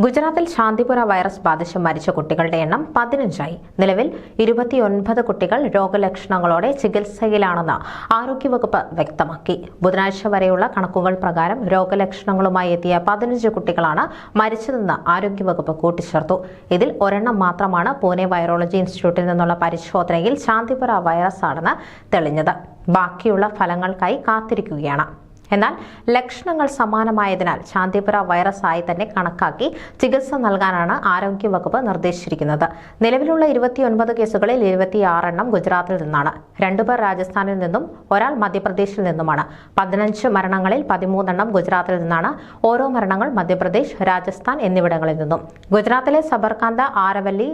ഗുജറാത്തിൽ ശാന്തിപുര വൈറസ് ബാധിച്ച് മരിച്ച കുട്ടികളുടെ എണ്ണം പതിനഞ്ചായി. നിലവിൽ ഇരുപത്തിയൊൻപത് കുട്ടികൾ രോഗലക്ഷണങ്ങളോടെ ചികിത്സയിലാണെന്ന് ആരോഗ്യവകുപ്പ് വ്യക്തമാക്കി. ബുധനാഴ്ച വരെയുള്ള കണക്കുകൾ പ്രകാരം രോഗലക്ഷണങ്ങളുമായി എത്തിയ പതിനഞ്ച് കുട്ടികളാണ് മരിച്ചതെന്ന് ആരോഗ്യവകുപ്പ് കൂട്ടിച്ചേർത്തു. ഇതിൽ ഒരെണ്ണം മാത്രമാണ് പൂനെ വൈറോളജി ഇൻസ്റ്റിറ്റ്യൂട്ടിൽ നിന്നുള്ള പരിശോധനയിൽ ശാന്തിപുര വൈറസ് ആണെന്ന് തെളിഞ്ഞത്. ബാക്കിയുള്ള ഫലങ്ങൾക്കായി കാത്തിരിക്കുകയാണ്. എന്നാൽ ലക്ഷണങ്ങൾ സമാനമായതിനാൽ ശാന്തിപുര വൈറസ് ആയി തന്നെ കണക്കാക്കി ചികിത്സ നൽകാനാണ് ആരോഗ്യവകുപ്പ് നിർദ്ദേശിച്ചിരിക്കുന്നത്. നിലവിലുള്ള ഇരുപത്തിയൊൻപത് കേസുകളിൽ ഇരുപത്തിയാറെണ്ണം ഗുജറാത്തിൽ നിന്നാണ്. രണ്ടുപേർ രാജസ്ഥാനിൽ നിന്നും ഒരാൾ മധ്യപ്രദേശിൽ നിന്നുമാണ്. പതിനഞ്ച് മരണങ്ങളിൽ പതിമൂന്നെണ്ണം ഗുജറാത്തിൽ നിന്നാണ്. ഓരോ മരണങ്ങൾ മധ്യപ്രദേശ് രാജസ്ഥാൻ എന്നിവിടങ്ങളിൽ നിന്നും. ഗുജറാത്തിലെ സബർകാന്ത ആരവല്ലി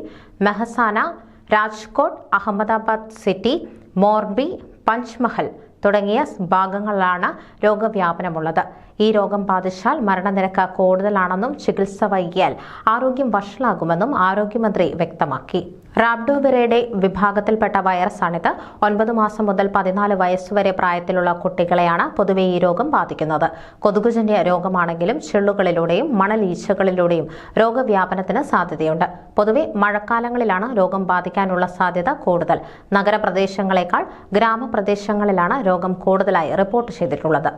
മെഹസാന രാജ്കോട്ട് അഹമ്മദാബാദ് സിറ്റി മോർബി പഞ്ച്മഹൽ തുടങ്ങിയ ഭാഗങ്ങളിലാണ് രോഗവ്യാപനമുള്ളത്. ഈ രോഗം ബാധിച്ചാൽ മരണനിരക്ക് കൂടുതലാണെന്നും ചികിത്സ വൈകിയാൽ ആരോഗ്യം വഷളാകുമെന്നും ആരോഗ്യമന്ത്രി വ്യക്തമാക്കി. റാബ്ഡോവിറയുടെ വിഭാഗത്തിൽപ്പെട്ട വൈറസാണിത്. ഒൻപത് മാസം മുതൽ പതിനാല് വയസ്സുവരെ പ്രായത്തിലുള്ള കുട്ടികളെയാണ് പൊതുവെ ഈ രോഗം ബാധിക്കുന്നത്. കൊതുകുജന്യ രോഗമാണെങ്കിലും ചെള്ളുകളിലൂടെയും മണലീച്ചകളിലൂടെയും രോഗവ്യാപനത്തിന് സാധ്യതയുണ്ട്. പൊതുവെ മഴക്കാലങ്ങളിലാണ് രോഗം ബാധിക്കാനുള്ള സാധ്യത കൂടുതൽ. നഗരപ്രദേശങ്ങളെക്കാൾ ഗ്രാമപ്രദേശങ്ങളിലാണ് രോഗം കൂടുതലായി റിപ്പോർട്ട് ചെയ്തിട്ടുള്ളത്.